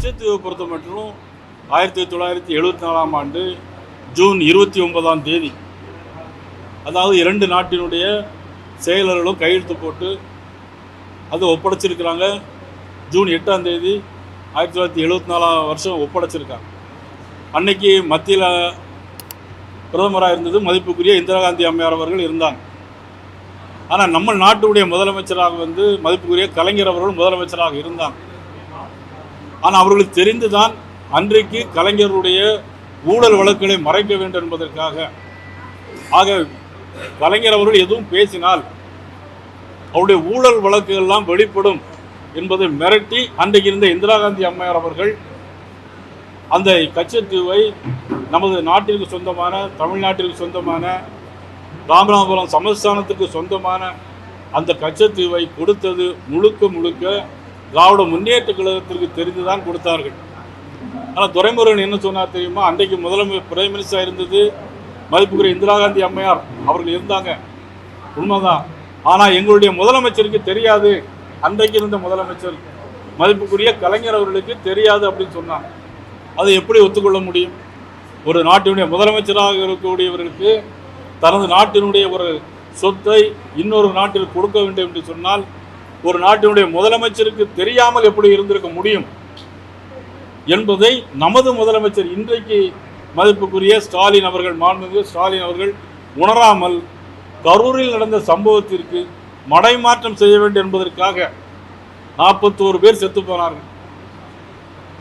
கச்சத்தீவை பொறுத்த மட்டும் ஆயிரத்தி தொள்ளாயிரத்தி எழுபத்தி நாலாம் ஆண்டு ஜூன் இருபத்தி ஒன்பதாம் தேதி. அதாவது இரண்டு நாட்டினுடைய செயலர்களும் கையெழுத்து போட்டு அது ஒப்படைச்சிருக்கிறாங்க. ஜூன் எட்டாம் தேதி ஆயிரத்தி தொள்ளாயிரத்தி எழுபத்தி நாலாம் வருஷம் ஒப்படைச்சிருக்காங்க. அன்னைக்கு மத்தியில் பிரதமராக இருந்தது மதிப்புக்குரிய இந்திரா காந்தி அம்மையார் அவர்கள் இருந்தாங்க. ஆனால் நம்ம நாட்டுடைய முதலமைச்சராக வந்து மதிப்புக்குரிய கலைஞர் அவர்கள் முதலமைச்சராக இருந்தாங்க. ஆனால் அவர்களுக்கு தெரிந்துதான் அன்றைக்கு கலைஞருடைய ஊழல் வழக்குகளை மறைக்க வேண்டும் என்பதற்காக. ஆக கலைஞர் அவர்கள் எதுவும் பேசினால் அவருடைய ஊழல் வழக்குகள்லாம் வெளிப்படும் என்பதை மிரட்டி அன்றைக்கு இருந்த இந்திரா காந்தி அம்மையார் அவர்கள் அந்த கச்சத்தீவை நமது நாட்டிற்கு சொந்தமான தமிழ்நாட்டிற்கு சொந்தமான ராமநாதபுரம் சமஸ்தானத்துக்கு சொந்தமான அந்த கச்சத்தீவை கொடுத்தது முழுக்க முழுக்க திராவிட முன்னேற்ற கழகத்திற்கு தெரிந்துதான் கொடுத்தார்கள். ஆனால் துரைமுருகன் என்ன சொன்னார் தெரியுமா? அன்றைக்கு முதலமை பிரைம் மினிஸ்டராக இருந்தது மதிப்புக்குரிய இந்திரா காந்தி அம்மையார். அவர்கள் இருந்தாங்க. உண்மைதான். ஆனால் எங்களுடைய முதலமைச்சருக்கு தெரியாது. அன்றைக்கு இருந்த முதலமைச்சர் மதிப்புக்குரிய கலைஞர் அவர்களுக்கு தெரியாது அப்படின்னு சொன்னாங்க. அதை எப்படி ஒத்துக்கொள்ள முடியும்? ஒரு நாட்டினுடைய முதலமைச்சராக இருக்கக்கூடியவர்களுக்கு தனது நாட்டினுடைய ஒரு சொத்தை இன்னொரு நாட்டில் கொடுக்க வேண்டும் என்று சொன்னால் ஒரு நாட்டினுடைய முதலமைச்சருக்கு தெரியாமல் எப்படி இருந்திருக்க முடியும் என்பதை நமது முதலமைச்சர் இன்றைக்கு மதிப்புக்குரிய ஸ்டாலின் அவர்கள் மாண்புமிகு ஸ்டாலின் அவர்கள் உணராமல் கரூரில் நடந்த சம்பவத்திற்கு மடைமாற்றம் செய்ய வேண்டும் என்பதற்காக நாற்பத்தோரு பேர் செத்து போனார்கள்.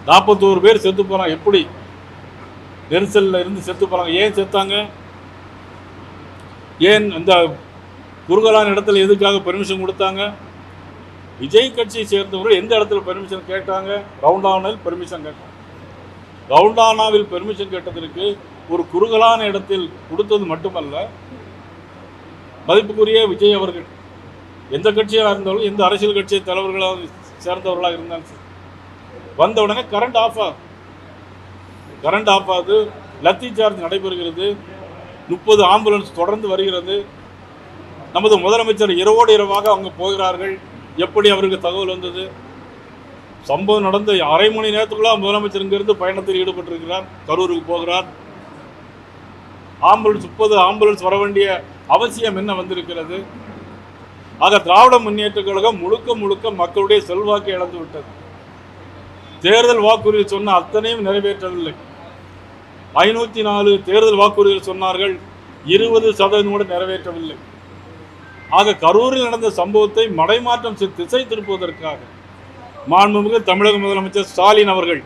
நாற்பத்தோரு பேர் செத்து போனாங்க எப்படி? நெரிசலில் இருந்து செத்து போனாங்க. ஏன் செத்தாங்க? ஏன் அந்த குறுகலான இடத்துல எதுக்காக பெர்மிஷன் கொடுத்தாங்க? விஜய் கட்சியை சேர்ந்தவர்கள் எந்த இடத்துல பெர்மிஷன் கேட்டாங்க? ரவுண்டானில் பெர்மிஷன் கேட்டாங்க. ரவுண்டானாவில் பெர்மிஷன் கேட்டதற்கு ஒரு குறுகலான இடத்தில் கொடுத்தது மட்டுமல்ல மதிப்புக்குரிய விஜய் அவர்கள். எந்த கட்சியாக இருந்தாலும் எந்த அரசியல் கட்சி தலைவர்களாக சேர்ந்தவர்களாக இருந்தாலும் சரி. வந்த உடனே கரண்ட் ஆஃப் ஆகும் கரண்ட் ஆஃப் ஆகுது. லத்தி சார்ஜ் நடைபெறுகிறது. முப்பது ஆம்புலன்ஸ் தொடர்ந்து வருகிறது. நமது முதலமைச்சர் இரவோடு இரவாக அவங்க போகிறார்கள். எப்படி அவருக்கு தகவல் வந்தது? சம்பவம் நடந்த அரை மணி நேரத்துக்குள்ள முதலமைச்சர் இங்கிருந்து பயணத்தில் ஈடுபட்டிருக்கிறார். கரூருக்கு போகிறார். ஆம்புலன்ஸ் முப்பது ஆம்புலன்ஸ் வர வேண்டிய அவசியம் என்ன வந்திருக்கிறது? ஆக திராவிட முன்னேற்ற கழகம் முழுக்க முழுக்க மக்களுடைய செல்வாக்கை இழந்து விட்டது. தேர்தல் வாக்குறுதி சொன்ன அத்தனையும் நிறைவேற்றவில்லை. ஐநூற்றி நாலு தேர்தல் வாக்குறுதிகள் சொன்னார்கள். இருபது சதவீதம் கூட நிறைவேற்றவில்லை. ஆக கரூரில் நடந்த சம்பவத்தை மடைமாற்றம் திசை திருப்புவதற்காக மாண்புமிகு தமிழக முதலமைச்சர் ஸ்டாலின் அவர்கள்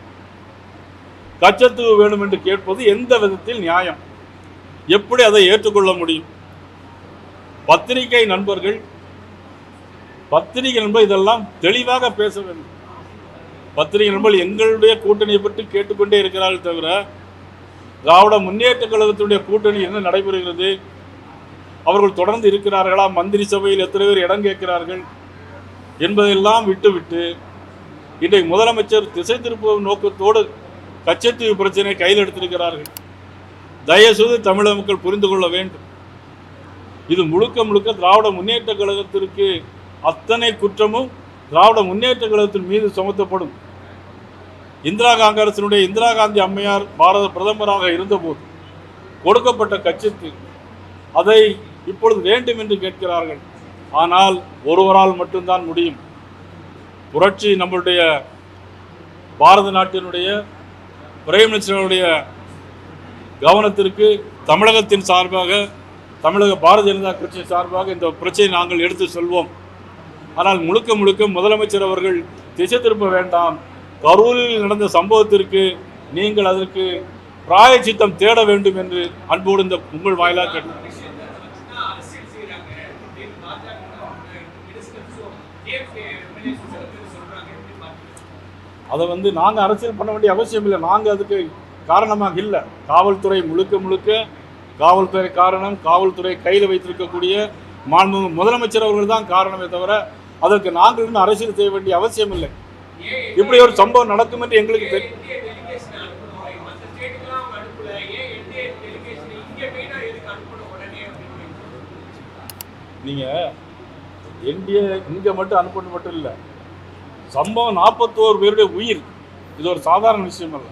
கச்சத்தீவு வேண்டும் என்று கேட்பது எந்த விதத்தில் நியாயம்? எப்படி அதை ஏற்றுக்கொள்ள முடியும்? பத்திரிகை நண்பர்கள் பத்திரிகை நண்பர் இதெல்லாம் தெளிவாக பேச வேண்டும். பத்திரிகை நண்பர்கள் எங்களுடைய கூட்டணியை பற்றி கேட்டுக்கொண்டே இருக்கிறார்கள் தவிர திராவிட முன்னேற்ற கழகத்தினுடைய கூட்டணி என்ன நடைபெறுகிறது? அவர்கள் தொடர்ந்து இருக்கிறார்களா? மந்திரி சபையில் எத்தனை பேர் இடம் கேட்கிறார்கள் என்பதையெல்லாம் விட்டுவிட்டு இன்றைக்கு முதலமைச்சர் திசை திருப்பும் நோக்கத்தோடு கச்சத்தீவு பிரச்சனையை கையில் எடுத்திருக்கிறார்கள். தயவுசெய்து தமிழக மக்கள் புரிந்து கொள்ள வேண்டும். இது முழுக்க முழுக்க திராவிட முன்னேற்ற கழகத்திற்கு அத்தனை குற்றமும் திராவிட முன்னேற்ற கழகத்தின் மீது சுமத்தப்படும். இந்திரா காங்கிரசினுடைய இந்திரா காந்தி அம்மையார் பாரத பிரதமராக இருந்தபோது கொடுக்கப்பட்ட கட்சிக்கு அதை இப்பொழுது வேண்டும் என்று கேட்கிறார்கள். ஆனால் ஒருவரால் மட்டும்தான் முடியும். புரட்சி நம்மளுடைய பாரத நாட்டினுடைய பிரைம் மினிஸ்டருடைய கவனத்திற்கு தமிழகத்தின் சார்பாக தமிழக பாரதிய ஜனதா கட்சி சார்பாக இந்த பிரச்சனை நாங்கள் எடுத்து செல்வோம். ஆனால் முழுக்க முழுக்க முதலமைச்சர் அவர்கள் திசை திருப்ப வேண்டாம். கரூரில் நடந்த சம்பவத்திற்கு நீங்கள் அதற்கு பிராயச்சித்தம் தேட வேண்டும் என்று அன்போடு இந்த உங்கள் வாயிலாக கேட்டு அரசியல் செய்யறாங்க அப்படின்னு பாஜக மினிஸ்டர்ஸும் சொல்றாங்க எப்படி பாத்தீங்க அதை வந்து நாங்கள் அரசியல் பண்ண வேண்டிய அவசியம் இல்லை. நாங்கள் அதுக்கு காரணமாக இல்லை. காவல்துறை முழுக்க முழுக்க காவல்துறை காரணம் காவல்துறை கையில் வைத்திருக்கக்கூடிய மாண்பு முதலமைச்சர் அவர்கள் தான் காரணமே தவிர அதற்கு நாங்கள் இன்னும் அரசியல் செய்ய வேண்டிய அவசியம் இல்லை. இப்படி ஒரு சம்பவம் நடக்கும் என்று எங்களுக்கு தெரியும் நீங்கள் என்டிஏ இங்கே மட்டும் அனுப்பணும் மட்டும் இல்லை. சம்பவம் நாற்பத்தோரு பேருடைய உயிர். இது ஒரு சாதாரண விஷயம் அல்ல.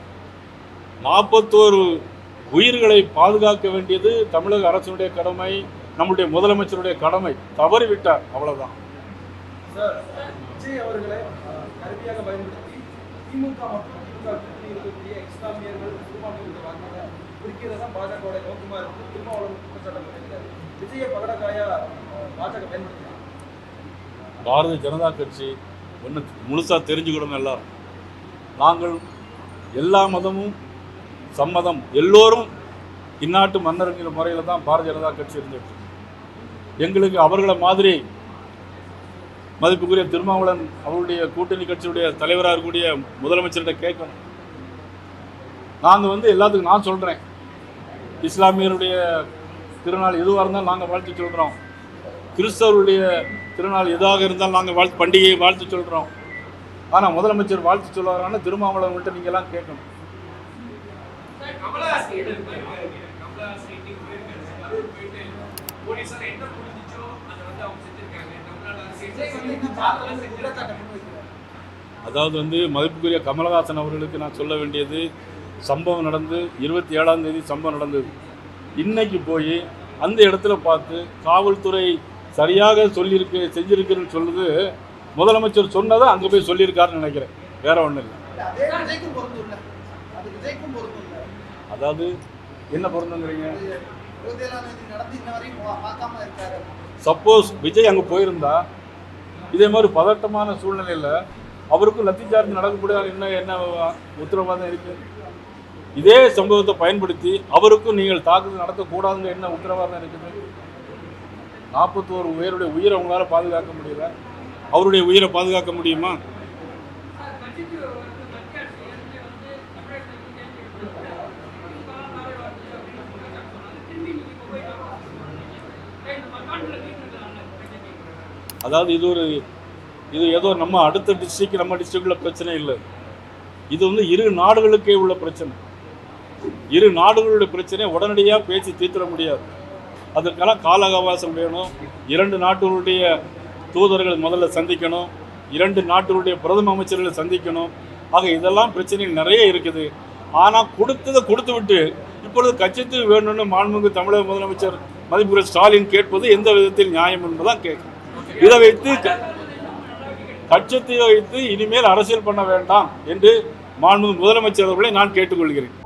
நாற்பத்தோரு உயிர்களை பாதுகாக்க வேண்டியது தமிழக அரசினுடைய கடமை நம்முடைய முதலமைச்சருடைய கடமை. தவறிவிட்டார். அவ்வளவுதான். திமுக மற்றும் திமுக கூட்டணி இருக்கக்கூடிய இஸ்லாமியர்கள் சிறுபான்மையினர் குறிக்கிறதா பாஜகவோட நோக்கமா இருக்கு திருமாவளவன் குற்றச்சாட்டு பண்ணியிருக்காரு விஜய பகடக்காயா பாஜக பயன்படுத்தினாங்க பாரதிய ஜனதா கட்சி ஒன்று முழுசாக தெரிஞ்சுக்கிடணும் எல்லாரும். நாங்கள் எல்லா மதமும் சம்மதம் எல்லோரும் இந்நாட்டு மன்னருங்கிற முறையில் தான் பாரதிய ஜனதா கட்சி இருந்துட்டு எங்களுக்கு அவர்களை மாதிரி மதிப்புக்குரிய திருமாவளவன் அவருடைய கூட்டணி கட்சியுடைய தலைவராக இருக்கக்கூடிய முதலமைச்சர்கிட்ட கேட்கணும். நாங்கள் வந்து எல்லாத்துக்கும் நான் சொல்கிறேன் இஸ்லாமியருடைய திருநாள் எதுவாக இருந்தாலும் நாங்கள் வாழ்த்து சொல்கிறோம். கிறிஸ்தவருடைய திருநாள் எதாக இருந்தாலும் நாங்கள் வாழ்த்து பண்டிகையை வாழ்த்து சொல்கிறோம். ஆனால் முதலமைச்சர் வாழ்த்து சொல்லுவாரான திருமாவளவன்கிட்ட நீங்கள் எல்லாம் கேட்கணும். அதாவது வந்து மதிப்புக்குரிய கமலஹாசன் அவர்களுக்கு நான் சொல்ல வேண்டியது சம்பவம் நடந்து இருபத்தி ஏழாம் தேதி சம்பவம் நடந்தது. இன்னைக்கு போய் அந்த இடத்துல பார்த்து காவல்துறை சரியாக சொல்லியிருக்கு செஞ்சிருக்குன்னு சொல்லுது. முதலமைச்சர் சொன்னதை அங்கே போய் சொல்லியிருக்காருன்னு நினைக்கிறேன். வேற ஒன்றும் இல்லை. அதாவது என்ன பொருந்துங்கிறீங்க? சப்போஸ் விஜய் அங்கே போயிருந்தா இதே மாதிரி பதட்டமான சூழ்நிலையில் அவருக்கும் லத்தி சார்ஜ் நடக்கக்கூடிய என்ன என்ன உத்தரவாதம் இருக்கு? இதே சம்பவத்தை பயன்படுத்தி அவருக்கும் நீங்கள் தாக்குதல் நடத்தக்கூடாதுங்க என்ன உத்தரவாதம் இருக்குது? நாற்பத்தோரு உயருடைய உயிரை உங்களால் பாதுகாக்க முடியல. அவருடைய உயிரை பாதுகாக்க முடியுமா? அதாவது இது ஒரு இது ஏதோ நம்ம அடுத்த டிஸ்ட்ரிக்ட் நம்ம டிஸ்ட்ரிக்டில் பிரச்சனை இல்லை. இது வந்து இரு நாடுகளுக்கே உள்ள பிரச்சனை. இரு நாடுகளுடைய பிரச்சனையை உடனடியாக பேசி தீர்த்திட முடியாது. அதற்கெல்லாம் கால அவகாசம் வேணும். இரண்டு நாடுகளுடைய தூதர்கள் முதல்ல சந்திக்கணும். இரண்டு நாடுகளுடைய பிரதம அமைச்சர்களை சந்திக்கணும். ஆக இதெல்லாம் பிரச்சனைகள் நிறைய இருக்குது. ஆனால் கொடுத்ததை கொடுத்து விட்டு இப்பொழுது கட்சித்து வேணும்னு மாண்புமிகு தமிழக முதலமைச்சர் மதிப்புரை ஸ்டாலின் கேட்பது எந்த விதத்தில் நியாயம் என்பதுதான் கேட்கும். இதை வைத்து கட்சத்தை வைத்து இனிமேல் அரசியல் பண்ண வேண்டாம் என்று மாண்புமிகு முதலமைச்சர் அவர்களை நான் கேட்டுக்கொள்கிறேன்.